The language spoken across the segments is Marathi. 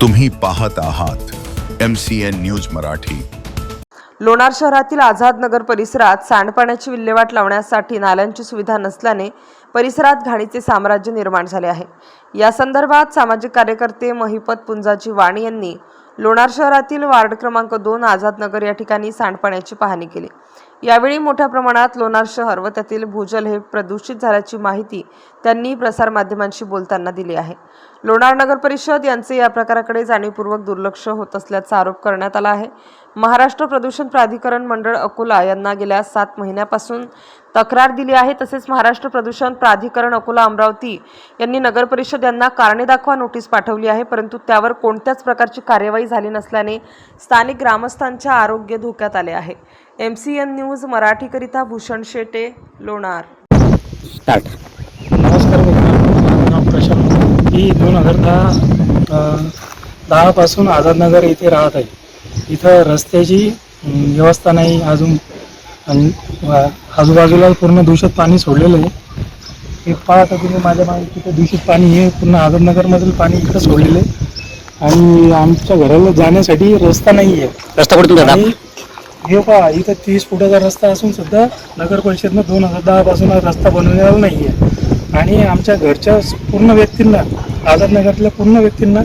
तुम्ही पाहत आहात M C N news Marathi. Lonar शहरातील आझाद नगर परिसरात सांडपाण्याची विल्हेवाट लावण्यासाठी नाल्यांची सुविधा नसल्याने परिसरात घाणीचे साम्राज्य निर्माण झाले आहे. या संदर्भात सामाजिक कार्यकर्ते महिपत पुंजाजी वाणी यांनी लोणार शहरातील वार्ड क्रमांक दोन आझाद नगर या ठिकाणी सांडपाण्याची पाहणी केली. यावेळी मोठ्या प्रमाणात लोणार शहर व त्यातील भूजल हे प्रदूषित झाल्याची माहिती त्यांनी प्रसारमाध्यमांशी बोलताना दिली आहे. लोणार नगर परिषद यांचे या प्रकाराकडे जाणीवपूर्वक दुर्लक्ष होत असल्याचा आरोप करण्यात आला आहे. महाराष्ट्र प्रदूषण प्राधिकरण मंडळ अकोला यांना गेल्या सात महिन्यापासून तक्रार दिली आहे तसेच महाराष्ट्र प्रदूषण प्राधिकरण अकोला अमरावती यांनी नगर परिषद यांना कारणे दाखवा नोटीस पाठवली आहे परंतु त्यावर कोणत्याच प्रकारची कार्यवाही झाली नसल्याने स्थानिक ग्रामस्थांचे आरोग्य धोक्यात आले आहे. एम सी एन न्यूज मराठीकरिता भूषण शेटे लोणार. स्टार्ट. नमस्कार नाव प्रशांत मी दोन हजार दहा दहापासून आझादनगर येथे राहत आहे. इथं रस्त्याची व्यवस्था नाही अजून आणि वा- आजूबाजूला पूर्ण दूषित पाणी सोडलेलं आहे. हे पाहता तुम्ही माझ्या मागे तिथं दूषित पाणी हे पूर्ण आझादनगरमधील पाणी इथं सोडलेलं आहे. आणि आमच्या घराला जाण्यासाठी रस्ता नाही आहे. रस्ता कुठे तुमचा? आणि हे पहा इथं तीस फुटाचा रस्ता असून सुद्धा नगर परिषदनं दोन हजार दहा पासून हा रस्ता बनवलेला नाही आहे. आणि आमच्या घरच्या पूर्ण व्यक्तींना आझादनगरतल्या पूर्ण व्यक्तींना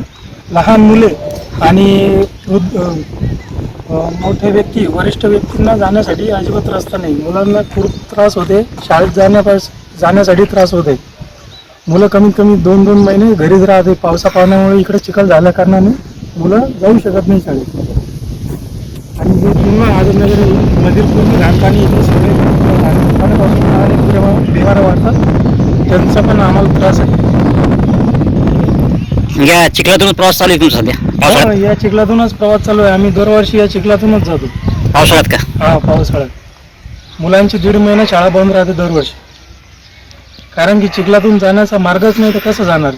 लहान मुले आणि वृद्ध अ, मोठे व्यक्ती वरिष्ठ व्यक्तींना जाण्यासाठी अजिबात रस्ता नाही. मुलांना खूप त्रास होते. शाळेत जाण्यापास जाण्यासाठी त्रास होते. मुलं कमीत कमी दोन दोन महिने घरीच राहते. पावसा पाण्यामुळे इकडे चिखल झाल्या कारणाने मुलं जाऊ शकत नाही शाळेत. आणि हे पूर्ण आझादनगर मधील पूर्ण घाणपाणी इथे सगळे घाणपाण्यापासून अनेक बिमाऱ्या वाढतात त्यांचा पण आम्हाला त्रास आहे. या चिखलातून प्रवास चालू आहे तुमचा सध्या. पावसाळ्यात? या चिखलातूनच प्रवास चालू आहे. आम्ही दरवर्षी या चिखलातूनच जातो. पावसाळ्यात का? हा पावसाळ्यात. मुलांची दीड महिना शाळा बंद राहते दरवर्षी. कारण की चिखलातून जाण्याचा मार्गच नाही तर कसं जाणार?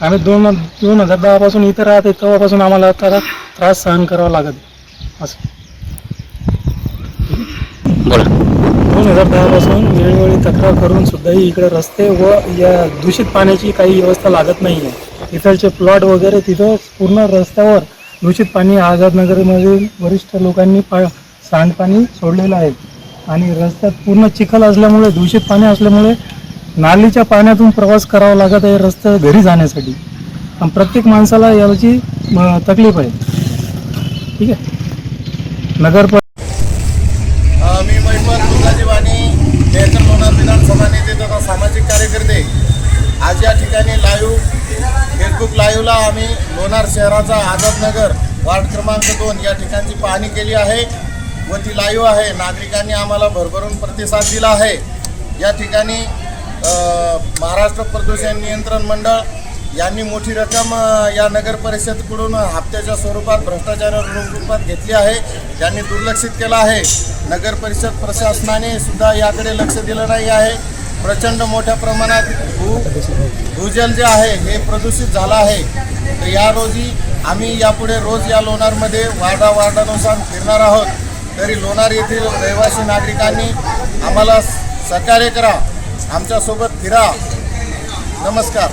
आम्ही दोन दोन हजार दहापासून इथं राहते तेव्हापासून आम्हाला आता त्रास सहन करावा लागत. असं. बोला. दोन हजार दहापासून वेळोवेळी तक्रार करून सुद्धाही इकडे रस्ते व या दूषित पाण्याची काही व्यवस्था लागत नाही आहे इथलचे प्लॉट वगैरे तिथं पूर्ण रस्त्यावर दूषित पाणी आझादनगरमधील वरिष्ठ लोकांनी पा सांडपाणी सोडलेलं आहे. आणि रस्त्यात पूर्ण चिखल असल्यामुळे दूषित पाणी असल्यामुळे नालीच्या पाण्यातून प्रवास करावा लागत आहे रस्त्या घरी जाण्यासाठी. आणि प्रत्येक माणसाला याची तकलीफ आहे. ठीक आहे? नगर मी महिपत तुलाजी लोणार विधानसभा नेते तथा सामाजिक कार्यकर्ते. आज या ठिकाणी लाईव्ह फेसबुक लाईव्हला आम्ही लोणार शहराचा आझादनगर वार्ड क्रमांक दोन या ठिकाणची पाहणी केली आहे. व ती लाईव्ह आहे. नागरिकांनी आम्हाला भरभरून प्रतिसाद दिला आहे. या ठिकाणी महाराष्ट्र प्रदूषण नियंत्रण मंडळ यांनी मोठी रक्कम या नगर परिषदकडून हप्त्याच्या स्वरूपात भ्रष्टाचार रूपात घेतली आहे. यांनी दुर्लक्षित केलं आहे. नगर परिषद प्रशासनाने सुद्धा याकडे लक्ष दिलं नाही आहे. प्रचंड मोठ्या प्रमाणात भू भूजल जे आहे हे प्रदूषित झालं आहे. तर या रोजी आम्ही यापुढे रोज या लोणारमध्ये वार्डा वार्डानुसार फिरणार आहोत. तरी लोणार येथील रहिवासी नागरिकांनी आम्हाला सहकार्य करा. आमच्यासोबत फिरा. नमस्कार.